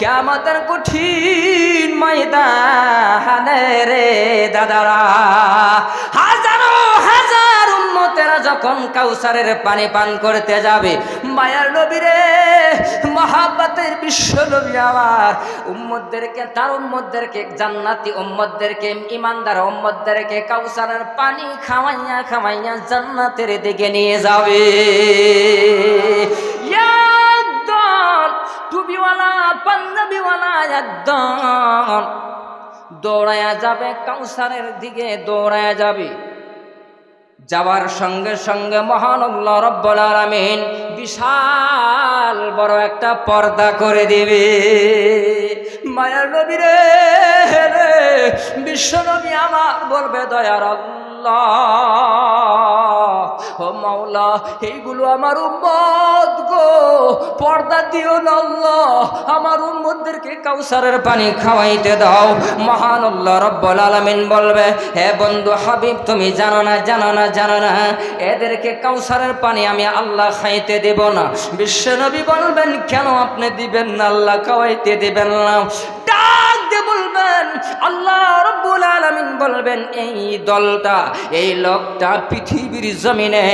কেমতের কঠিন ময়দানে রে দাদারা। হাজারো হাজার উম্মতেরা যখন কাউসারের পানি পান করতে যাবে, মায়ার নবীরে মহাব্বতের বিশ্ব নবী আমার। তার উম্মতদেরকে, জান্নাতি উম্মতদেরকে, ইমানদার উম্মতদেরকে কাউসারের পানি খাওয়াইয়া খাওয়াইয়া জান্নাতের দিকে নিয়ে যাবে। দৌড়ায়া যাবে কাউসারের দিকে দৌড়ায়া যাবে। যাওয়ার সঙ্গে সঙ্গে মহান আল্লাহ রব্বুল বিশাল বড় একটা পর্দা করে দিবে। মায়ার নবী রে রে, বিশ্ব নবী আমার বলবে দয়ার ও মাওলা, এইগুলো আমার উম্মত গো। পর্দা দিও না আল্লাহ। আমার উম্মতদেরকে কাউসারের পানি খাওয়াইতে দাও। মহান আল্লাহ রব্বুল আলামিন বলবে, হে বন্ধু হাবিব, তুমি জানো না জানো না জানো না, এদেরকে কাউসারের পানি আমি আল্লাহ খাইতে দেব না। বিশ্বনবী বলবেন, কেন আপনি দিবেন না? আল্লাহ খাওয়াইতে দিবেন না। দিয়ে বলবেন, আল্লাহ রব্বুল আলামিন বলবেন, এই দলটা, এই লোকটা পৃথিবীর জমিনে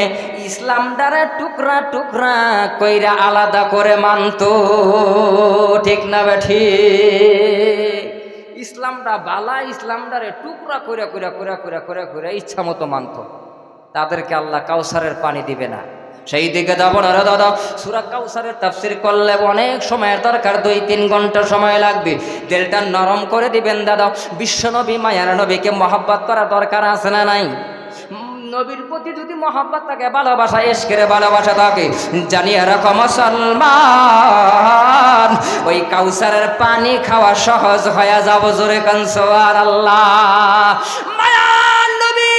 ইসলাম দ্বারা টুকরা টুকরা কইরা আলাদা করে মানতো। ঠিক না বেঠি ইসলামটা বালা ইসলামটারে টুকরা করে করে করে করে করে করে ইচ্ছা মতো মানত। তাদেরকে আল্লাহ কাউসারের পানি দিবে না। সেই দিকে যাব না রে দাদা। সুরা কাউসারের তাফসির করলে অনেক সময়ের দরকার, দুই তিন ঘণ্টা সময় লাগবে। দিলটা নরম করে দিবেন দাদা। বিশ্বনবী, মায়ার নবীকে মহাব্বত করা দরকার আছে না নাই? নবীর প্রতি যদি মহাব্বত থাকে, ভালোবাসা এসকের ভালোবাসা থাকে, জানিয়ে রাখো মুসলমান, ওই কাউসারের পানি খাওয়া সহজ হয়ে যাব জোরে কনসোয়ার আল্লাহ মায়ার নবী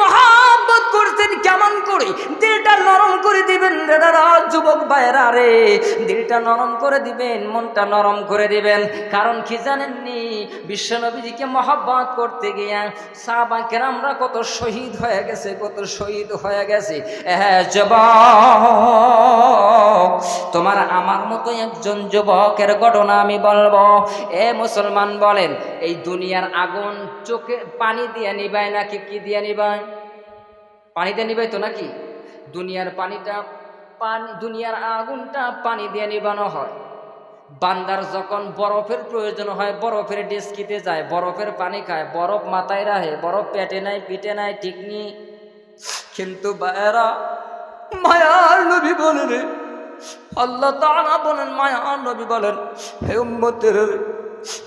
মহাব্বত করতেন কেমন করে? দিলটা নরম করে দিবেন রে দাদা, যুবক ভাইরা রে। দিলটা নরম করে দিবেন, মনটা নরম করে দিবেন। কারণ কি জানেননি? বিশ্বনবীজিকে মহাব্বত করতে গিয়া সাহাবা কেরামরা কত শহীদ হয়ে গেছে, কত শহীদ হয়ে গেছে। হ্যাঁ যুবক, তোমার আমার মতো একজন যুবকের ঘটনা আমি বলব। এ মুসলমান বলেন, এই দুনিয়ার আগুন চোখে পানি দিয়ে নিবায় নাকি কি দিয়ে নিবায়? পানি দিয়ে নিবাই তো নাকি? দুনিয়ার পানিটা, পানি, দুনিয়ার আগুনটা পানি দিয়ে নিবানো হয়। বান্দার যখন বরফের প্রয়োজন হয়, বরফের ডেস্কিতে যায়, বরফের পানি খায়, বরফ মাথায় রাখে, বরফ পেটে নাই পিটে নাই, ঠিক নেই কিন্তু বায়রা মায়ার নবী বলেন আল্লাহ তাআলা বলেন, মায়ার নবী বলেন, হে উম্মতের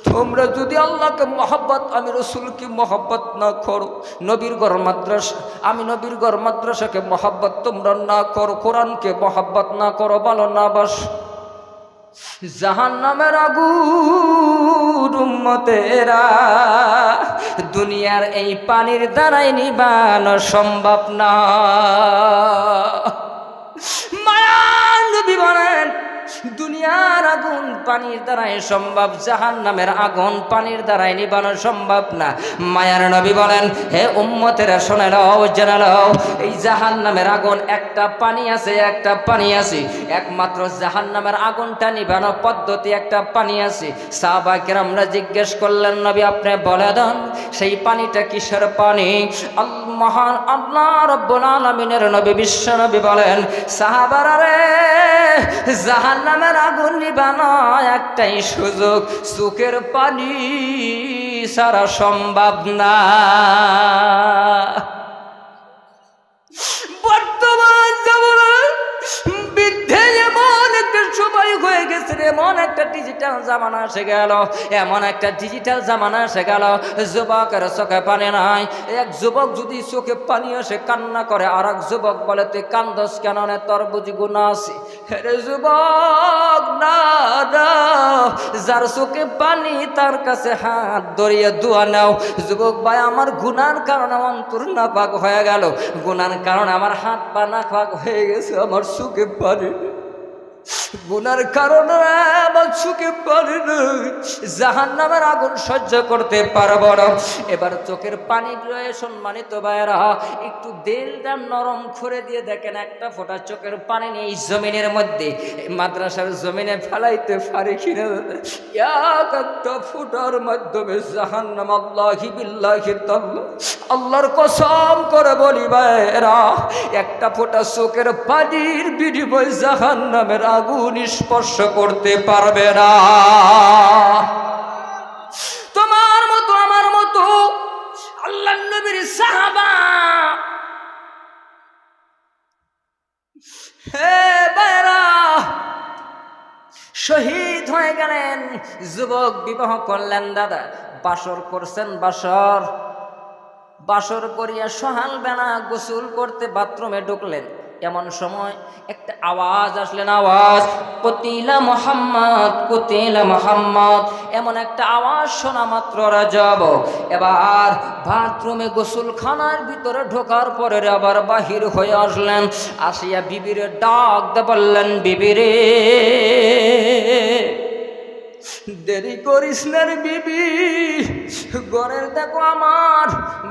তোমরা যদি আল্লাহকে মহব্বত, আমি রসুলকে মহব্বত না করো, নবীর ঘর মাদ্রাসা, আমি নবীর ঘর মাদ্রাসাকে মহব্বত তোমরা না করো, কোরআনকে মহব্বত না করো, বলো না বাস। জাহান নামের আগুন দুনিয়ার এই পানির দ্বারাই নিবানো সম্ভব না। মায়ার নবী বলেন দুনিয়ার আগুন পানির দ্বারাই সম্ভব জাহান নামের আগুন পানির দ্বারাই নিবানো সম্ভব না। মায়ার নবী বলেন, হে উম্মতের, শোনে লও জেনে লও এই জাহান নামের আগুন একটা পানি আছে, একটা পানি আছে। একমাত্র জাহান নামের আগুনটা নিবানো পদ্ধতি একটা পানি আছে। সাহবা কেরামরা জিজ্ঞেস করলেন, নবী, আপনি বলে দেন, সেই পানিটা কিসের পানি? মহান আল্লাহ রব্বুল আলামিনের নবী, বিশ্ব নবী বলেন, সাহাবারা রে, জাহান নামের আগুন নিবানো একটাই সুযোগ, সুখের পানি সারা সম্ভব না। বর্তমান জীবনে বৃদ্ধে হয়ে গেছে এমন একটা ডিজিটাল জামানা এসে গেল, এমন একটা ডিজিটাল জামানা এসে গেল, যুবকের চোখে পানি নাই। এক যুবক যদি চোখে পানি আসে, কান্না করে আর এক যুবক বলে, তুই কান্দস কেন তোর বুঝি গুণা আছে। যুবক না না যার চোখে পানি, তার কাছে হাত ধরিয়ে দোয়া নাও। যুবক ভাই, আমার গুনার কারণে অন্তর না পাক হয়ে গেল। গুনার কারণে আমার হাত পা না পাক হয়ে গেছে, আমার চোখে পানি। গুনার কারণে আমার চোখে পানি নেই জাহান নামের আগুন সহ্য করতে পারব না। এবার চোখের পানি রয়ে সম্মানিত ভাইয়েরা, একটু দিলটা নরম করে দিয়ে দেখেন একটা ফোঁটা চোখের পানি নেই জমিনের মধ্যে। মাদ্রাসার জমিনে ফেলাইতে পারে কিনা? এক ফুটার মাধ্যমে জাহান নাম আল্লাহি আল্লাহর কসম করে বলি ভাইয়েরা, একটা ফোঁটা চোখের পানির বিনিময় জাহান নামের আগুন স্পর্শ করতে পারবে না। তোমার মতো, আমার মতো, আল্লাহ নবীর সাহাবা। হে বাইরা শহীদ হয়ে গেলেন যুবক বিবাহ করলেন দাদা। বাসর করছেন বাসর। বাসর করিয়া সহাল বেলা গোসল করতে বাথরুমে ঢুকলেন। এমন সময় একটা আওয়াজ আসলেন আওয়াজ? কতিলা মোহাম্মদ কতিলা মোহাম্মদ। এমন একটা আওয়াজ শোনা মাত্র রাজব। এবার বাথরুমে গোসলখানার ভিতরে ঢোকার পরে আবার বাহির হয়ে আসলেন। আসিয়া বিবিরে ডাক বললেন, বিবিরে দেরি করিস বিবি। ঘরের দেখো আমার,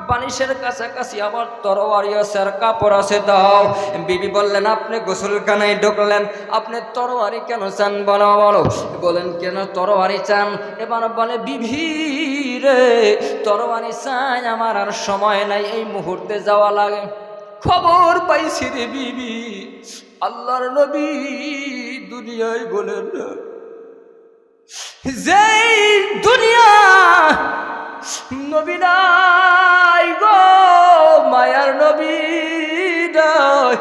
বালিশের কাছাকাছি আমার তরোয়ারি আছে আর কাপড় আছে, দাও। বিবি বললেন, আপনি গোসলখানায় ঢুকলেন, আপনি তরোয়ারি কেন চান বলো বলো। বলেন কেন তরোয়ারি চান? এবার বলে, বিবি রে, তরোয়ারি চাই আমার আর সময় নাই, এই মুহূর্তে যাওয়া লাগে। খবর পাইছি রে বিবি। আল্লাহর নবী দুনিয়ায় বলেন না যেই দুনিয়া নবী নাই গো, মায়ার নবী নাই।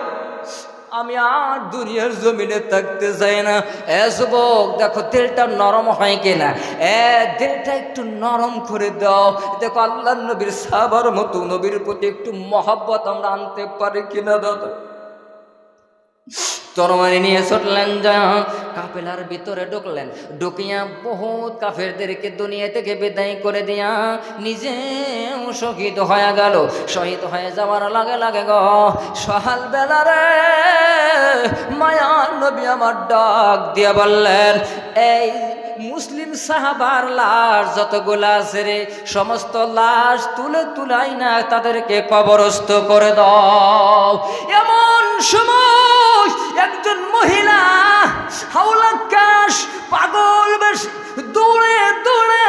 আমি আর দুনিয়ার জমিনে থাকতে চাই না। এ যুবক, দেখো তেলটা নরম হয় কিনা? এ তেলটা একটু নরম করে দাও। দেখো আল্লাহ নবীর সাবার মতো নবীর প্রতি একটু মহাব্বত আমরা আনতে পারি কিনা দাদা? তরবারি নিয়ে ছুটলেন যা। কাপেলার ভিতরে ঢুকলেন। ঢুকিয়া বহুত কাফেরদেরকে দুনিয়া থেকে বিদায় করে দিয়া নিজেও শহীদ হয়ে গেল। শহীদ হয়ে যাওয়ার লাগে লাগে গ। সহাল বেলারে মায়ার নবী আমার ডাক দিয়া বললেন, এই মুসলিম সাহাবার লাশ যতগুলা আছে রে, সমস্ত লাশ তুলে তুলাই না, তাদেরকে কবরস্থ করে দাও। এমন সময় হাওলাকাশ পাগল বেশ। দৌড়ে দৌড়ে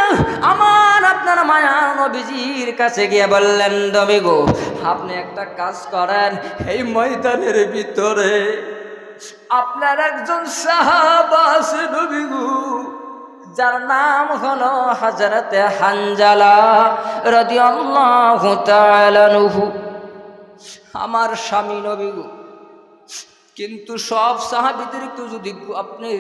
আমার আপনার মায়া নবীজির কাছে গিয়ে বললেন দবি গো, আপনি একটা কাজ করেন এই ময়দানের ভিতরে। আপনার একজন সাহাবা আছে নবী গো, যার নাম হলো হাজরতে হানজালা রাদিয়াল্লাহু তাআলা আমার স্বামী নবী গো কিন্তু সব সাহাবিদেরকে যদি আপনি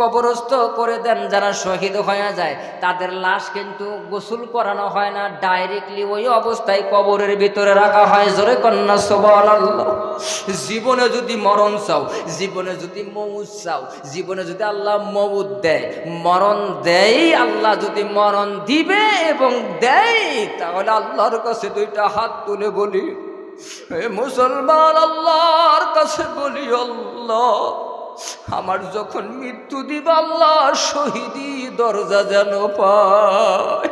কবরস্থ করে দেন, যারা শহীদ হয়ে যায়, তাদের লাশ কিন্তু গোসল করানো হয় না ডাইরেক্টলি ওই অবস্থায় কবরের ভিতরে রাখা হয়। জোরে কন্যা সবল জীবনে যদি মরণ চাও, জীবনে যদি মৌজ চাও, জীবনে যদি আল্লাহ মৌদ দেয়, মরণ দেয় আল্লাহ যদি মরণ দিবে এবং দেয় তাহলে আল্লাহর কাছে দুইটা হাত তুলে বলি। মুসলমান, আল্লাহর কাছে বলি আল্লাহ, আমার যখন মৃত্যু দিব আল্লাহ শহীদি দরজা যেন পায়।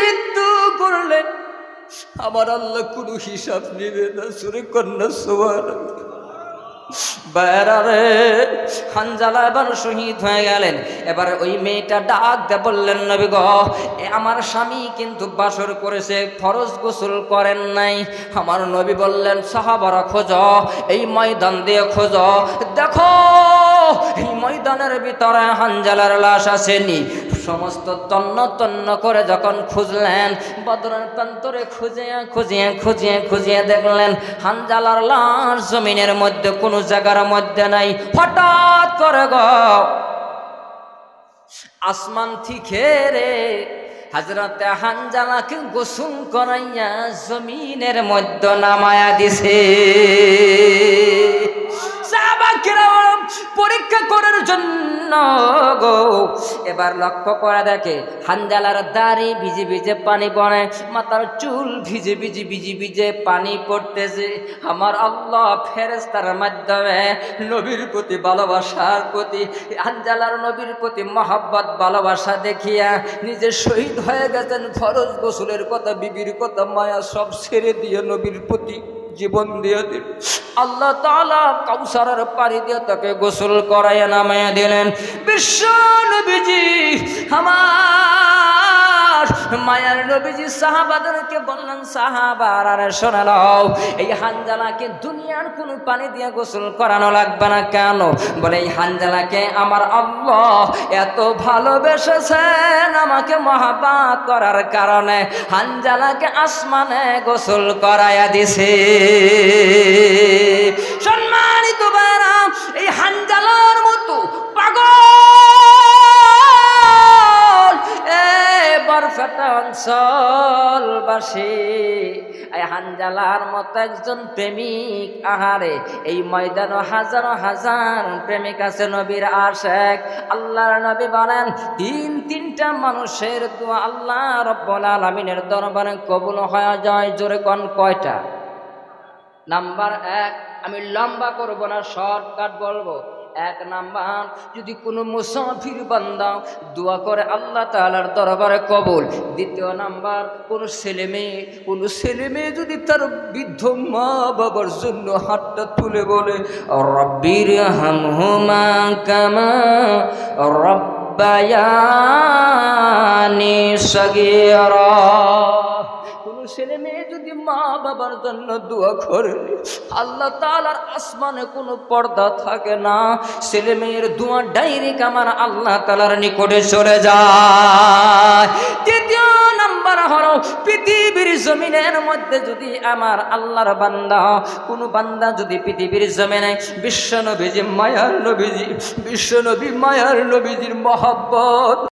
মৃত্যু করলেন আমার আল্লাহ কোনো হিসাব নেবে না, সুরে কন্যা সোয়ার বেড়ারে হানজালা এবার শহীদ হয়ে গেলেন। এবার ওই মেয়েটা ডাক দে বললেন, নবী গ আমার স্বামী কিন্তু বাসর করেছে, ফরজ গোসল করেন নাই। আমার নবী বললেন, সাহাবারা খোঁজ, এই ময়দান দিয়ে খোঁজ। দেখো এই ময়দানের ভিতরে হানজালার লাশ আসেনি। সমস্ত তন্ন তন্ন করে যখন খুঁজলেন, বদরের প্রান্তরে খুঁজিয়া খুঁজিয়া খুঁজিয়া খুঁজিয়া দেখলেন, হানজালার লাশ জমিনের মধ্যে, কোনো জায়গার মধ্যে নাই। হঠাৎ করে গ, আসমান থেকে রে, হাজরাতে হানজালাকে গোসুম করাইয়া জমিনের মধ্যে নামায়া দিছে। পরীক্ষা করার জন্য গো। এবার লক্ষ্য করে দেখে হানজালার দাড়ি ভিজে ভিজে পানি পড়ে, মাথার চুল ভিজে ভিজে ভিজে ভিজে পানি পড়তেছে। আমার আল্লাহ ফেরেস্তার মাধ্যমে নবীর প্রতি ভালোবাসার প্রতি, হানজালার নবীর প্রতি মহাব্বত, ভালোবাসা দেখিয়া নিজে শহীদ হয়ে গেছেন, ফরজ গোসলের কথা, বিবির কথা, মায়া সব ছেড়ে দিয়ে নবীর প্রতি জীবন দিয়ে দিল। আল্লাহ তালা কাউসারের পাড়ি দিয়ে তাকে গোসল করাইয়া নামাইয়া দিলেন। বিশ্ব নবীজি, আমার মায়ার নবীজি সাহাবাদেরকে বললেন সাহাবার আরে শোনা নাও, এই হানজালাকে দুনিয়ার কোনো পানি দিয়ে গোসল করানো লাগবে না কেন? বলে, এই হানজালাকে আমার আল্লাহ এত ভালোবেসেছেন আমাকে মহাবাত করার কারণে, হানজালাকে আসমানে গোসল করাইয়া দিছে। সম্মানিত বাইরা এই হানজালার মতো পাগল বরফেটা অঞ্চলবাসী। এই হানজালার মতো একজন প্রেমিক আহারে, এই ময়দানে হাজারো হাজার প্রেমিক আছে নবীর আশেক। আল্লাহর নবী বলেন, তিন তিনটা মানুষের দোয়া আল্লাহ রব্বুল আলামিনের দরবারে কবুল হয়ে যায়, জোরে কোন কয়টা? নাম্বার এক, আমি লম্বা করব না, শর্টকাট বলব। এক নাম্বার, যদি কোনো মুসাফির বান্দা দোয়া করে আল্লাহ তাআলার দরবারে কবল। দ্বিতীয় নাম্বার, কোনো ছেলে মেয়ে, কোনো ছেলে মেয়ে যদি তার বৃদ্ধ মা বাবার জন্য হাতটা তুলে বলে, রব্বির হামহুমা কামা রব্বায়ানি সগীরা। কোন ছেলে মেয়ে যদি মা বাবার জন্য দোয়া করে। আল্লাহ তালার আসমানে কোনো পর্দা থাকে না। ছেলে মেয়ের দোয়া ডাইরেক্ট আমার আল্লাহ তালার নিকটে চলে যায়। তৃতীয় নাম্বার হলো, পৃথিবীর জমিনের মধ্যে যদি আমার আল্লাহর বান্দা, কোন বান্দা যদি পৃথিবীর জমিনে বিশ্ব নবীজি মায়ার নবীজি বিশ্ব নবী মায়ার নবীজির মহব্বত